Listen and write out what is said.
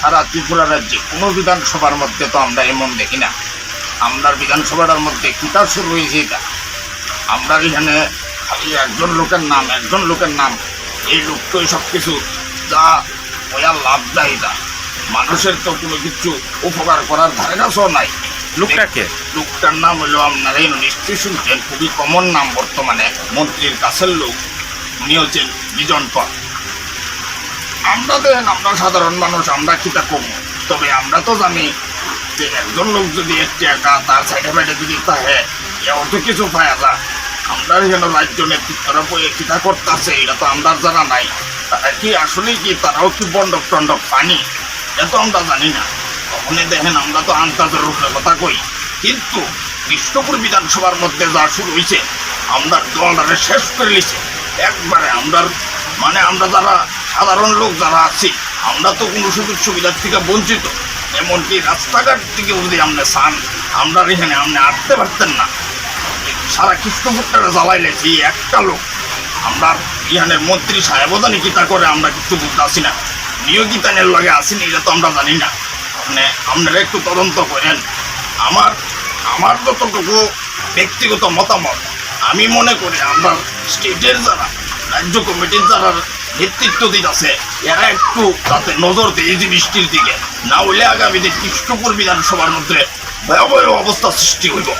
সারা ত্রিপুরা রাজ্যে কোনো বিধানসভার মধ্যে তো আমরা এমন দেখি না। আমরা বিধানসভাটার মধ্যে কিতা শুরু হয়েছে এটা। আমরা এখানে খালি একজন লোকের নাম একজন লোকের নাম এই লোকটাই সব কিছু যা ওয়া লাভ দেয় এটা। মানুষের তো কোনো কিছু উপকার করার ধারে কাছেও নাই লোকটাকে লোকটার নাম হলো আপনারা এই নিশ্চয়ই শুনছেন খুবই কমন নাম বর্তমানে মন্ত্রীর কাছের লোক। উনি হচ্ছেন বিজন আমরা দেখেন, আমরা সাধারণ মানুষ, আমরা কিতা কম তবে আমরা তো জানি যে একজন লোক যদি একটি একা, তার সাইডে ফাইডে যদি থাকে এও তো কিছু পায় না। আমরা যেন রাজ্য নেতৃত্বরা বইয়ে কিতা করতেছে, এটা তো আমরা জানা নাই। তারা কি আসলে কি, তারাও কি বন্ডক টন্ডক পানি? এটা তো আমরা জানি না। তখনই দেখেন, আমরা তো আন্তাজের রূপে কথা কই। কিন্তু কৃষ্ণপুর বিধানসভার মধ্যে যা শুরু হয়েছে আমরা দলটারে শেষ করে নিছে। একবারে আমরা মানে আমরা যারা সাধারণ লোক যারা আছি, আমরা তো কোনো সুযোগ সুবিধার থেকে বঞ্চিত। এমনকি রাস্তাঘাট থেকে যদি আপনি চান, আমরা এখানে আপনি আসতে পারতেন না। সারা কৃষ্ণপুরটারে জ্বালাই লেছি একটা লোক। আমরা ইহানে মন্ত্রী সাহেবদানি কিতা করে, আমরা কিছু বুঝতে আসি না। নিয়োগিতানের লগে আসিনি এটা তো আমরা জানি না। মানে আপনারা একটু তদন্ত করেন। আমার আমার যতটুকু ব্যক্তিগত মতামত, আমি মনে করি আমরা স্টেটের যারা রাজ্য কমিটির যারা নেতৃত্ব দিন আছে। এরা একটু তাতে নজর দেয় এই জিনিসটির দিকে। না হলে আগামী দিন কৃষ্ণপুর বিধানসভার মধ্যে ভয়াবহ অবস্থা সৃষ্টি হইব।